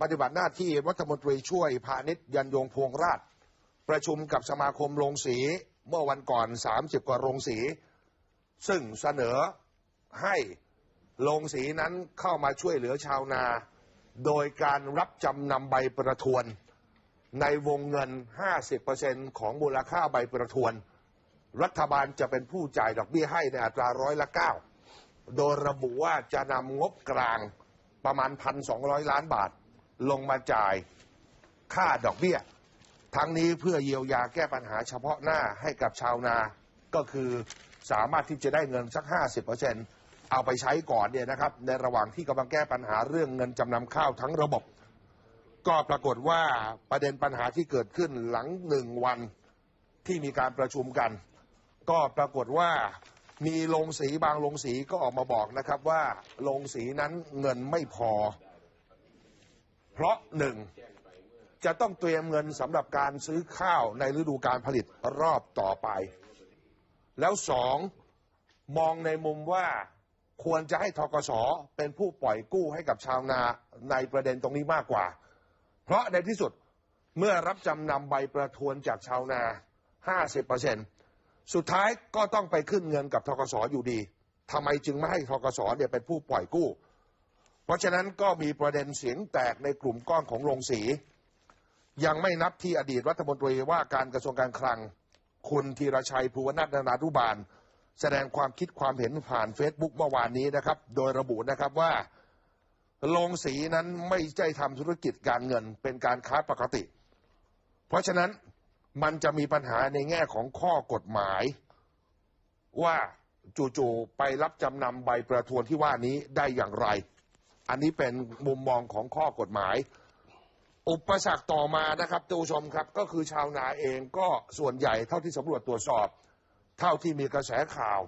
ปฏิบัติหน้าที่รัฐมนตรีช่วยพาณิชย์ยันยงพวงราช ประชุมกับสมาคมโรงสีเมื่อวันก่อน 30 กว่าโรงสี ซึ่งเสนอให้โรงสีนั้นเข้ามาช่วยเหลือชาวนา โดยการรับจำนำใบประทวน ในวงเงิน 50%ของมูลค่าใบประทวน รัฐบาลจะเป็นผู้จ่ายดอกเบี้ยให้ในอัตราร้อยละ 9 โดยระบุว่าจะนำงบกลาง ประมาณ1,200ล้านบาท ลงมาจ่ายค่าดอกเบี้ย ทั้งนี้เพื่อเยียวยาแก้ปัญหาเฉพาะหน้าให้กับชาวนาก็คือสามารถที่จะได้เงินสัก 50%เอาไปใช้ก่อนเนี่ยนะครับในระหว่างที่กำลังแก้ปัญหาเรื่องเงินจำนำข้าวทั้งระบบ ก็ปรากฏว่าประเด็นปัญหาที่เกิดขึ้นหลังหนึ่งวันที่มีการประชุมกัน ก็ปรากฏว่า มีโรงสีบางโรงสีก็ออกมาบอกนะครับว่าโรงสีนั้นเงินไม่พอ เพราะหนึ่งจะต้องเตรียมเงินสำหรับการซื้อข้าวในฤดูการผลิตรอบต่อไป แล้วสองมองในมุมว่าควรจะให้ทกสเป็นผู้ปล่อยกู้ให้กับชาวนาในประเด็นตรงนี้มากกว่า เพราะในที่สุดเมื่อรับจำนำใบประทวนจากชาวนา 50% สุดท้ายก็ต้องไปขึ้นเงินกับทกสอยู่ดีทำไมจึงไม่ให้ทกสเนี่ยเป็นผู้ปล่อยกู้ เพราะฉะนั้นก็มีประเด็นเสียงแตกในกลุ่มก้อนของโรงสี ยังไม่นับที่อดีตรัฐมนตรีว่าการกระทรวงการคลัง คุณธีรชัยภูวนาถนานุบาล แสดงความคิดความเห็นผ่านเฟซบุ๊กเมื่อวานนี้นะครับ โดยระบุนะครับว่าโรงสีนั้นไม่ใช่ทำธุรกิจการเงินเป็นการค้าปกติ เพราะฉะนั้น มันจะมีปัญหาในแง่ของข้อกฎหมาย ว่าจู่ๆไปรับจำนำใบประทวนที่ว่านี้ได้อย่างไร อันนี้เป็นมุมมองของข้อกฎหมาย อุปสรรคต่อมานะครับท่านผู้ชมครับ ก็คือชาวนาเองก็ส่วนใหญ่เท่าที่สำรวจตรวจสอบ เท่าที่มีกระแสข่าว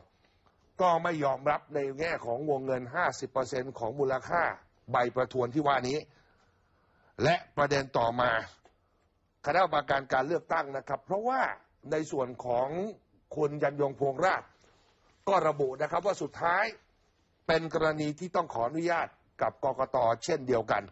ก็ไม่ยอมรับในแง่ของวงเงิน 50%ของมูลค่าใบประทวนที่ว่านี้ และประเด็นต่อมา คณะกรรมการการเลือกตั้งนะครับ เพราะว่าในส่วนของคุณยันยงพวงราช ก็ระบุนะครับว่าสุดท้ายเป็นกรณีที่ต้องขออนุญาตกับกกตเช่นเดียวกัน